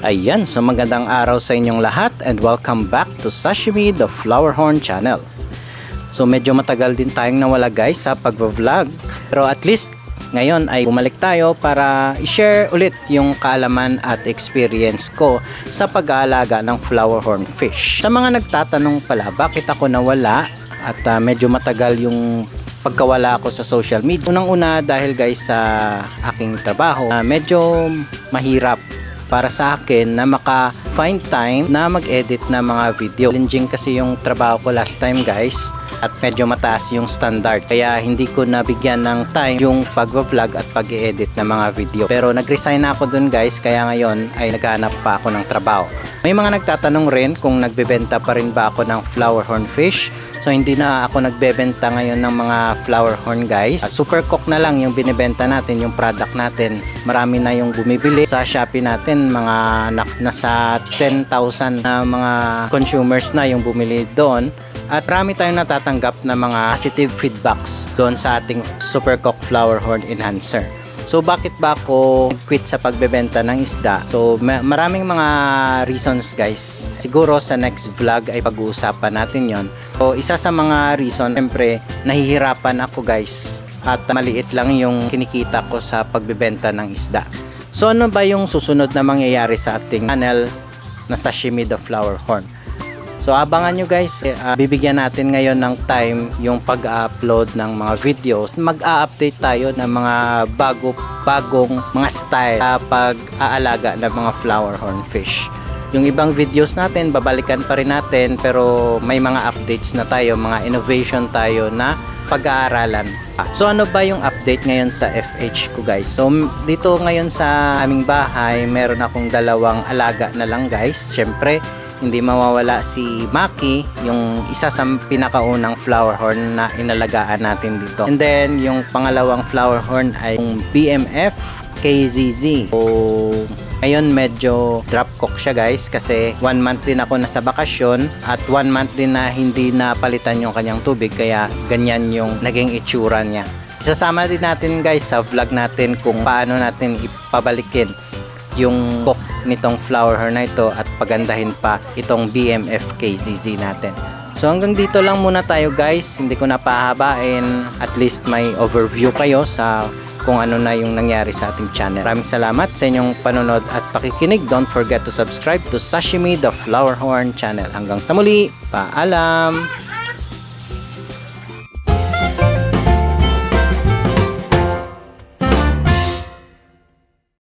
Ayan, so magandang araw sa inyong lahat and welcome back to Sashimi the Flower Horn channel. So medyo matagal din tayong nawala guys sa pagbablog. Pero at least ngayon ay bumalik tayo para i-share ulit yung kaalaman at experience ko sa pag-aalaga ng flower horn fish. Sa mga nagtatanong pala bakit ako nawala at ah, medyo matagal yung pagkawala ako sa social media. Unang-una dahil guys sa aking trabaho, ah, medyo mahirap para sa akin na maka-find time na mag-edit ng mga video. Challenging kasi yung trabaho ko last time guys at medyo mataas yung standard. Kaya hindi ko nabigyan ng time yung pag-vlog at pag-edit ng mga video. Pero nag-resign na ako dun guys kaya ngayon ay naghanap pa ako ng trabaho. May mga nagtatanong rin kung nagbebenta pa rin ba ako ng flower horn fish. So hindi na ako nagbebenta ngayon ng mga flower horn guys. Super Cook na lang yung binibenta natin, yung product natin. Marami na yung bumibili. Sa Shopee natin, mga na- nasa 10,000 na mga consumers na yung bumili doon. At marami tayong natatanggap na mga positive feedbacks doon sa ating Super Cook Flower Horn Enhancer. So bakit ba ako quit sa pagbebenta ng isda? So ma- maraming mga reasons guys. Siguro sa next vlog ay pag-uusapan natin yon. So isa sa mga reason, siyempre nahihirapan ako guys at maliit lang yung kinikita ko sa pagbebenta ng isda. So ano ba yung susunod na mangyayari sa ating channel na Sashimi the Flower Horn? So abangan nyo guys, ah, bibigyan natin ngayon ng time yung pag-upload ng mga videos. Mag-a-update tayo ng mga bago-bagong mga style sa pag-aalaga ng mga flower horn fish. Yung ibang videos natin, babalikan pa rin natin pero may mga updates na tayo, mga innovation tayo na pag-aaralan. So ano ba yung update ngayon sa FH ko guys? So dito ngayon sa aming bahay, meron akong dalawang alaga na lang guys. Siyempre, hindi mawawala si Maki, yung isa sa pinakaunang flower horn na inalagaan natin dito. And then, yung pangalawang flower horn ay yung BMF KZZ. So, ngayon medyo drop cook siya guys kasi one month din ako nasa bakasyon at one month din na hindi napalitan yung kanyang tubig kaya ganyan yung naging itsura niya. Isasama din natin guys sa vlog natin kung paano natin ipabalikin yung cook nitong flower na ito at pagandahin pa itong BMF KZZ natin. So hanggang dito lang muna tayo guys, hindi ko na pahabain, at least may overview kayo sa kung ano na yung nangyari sa ating channel. Maraming salamat sa inyong panonood at pakikinig. Don't forget to subscribe to Sashimi the Flower Horn channel. Hanggang sa muli, paalam!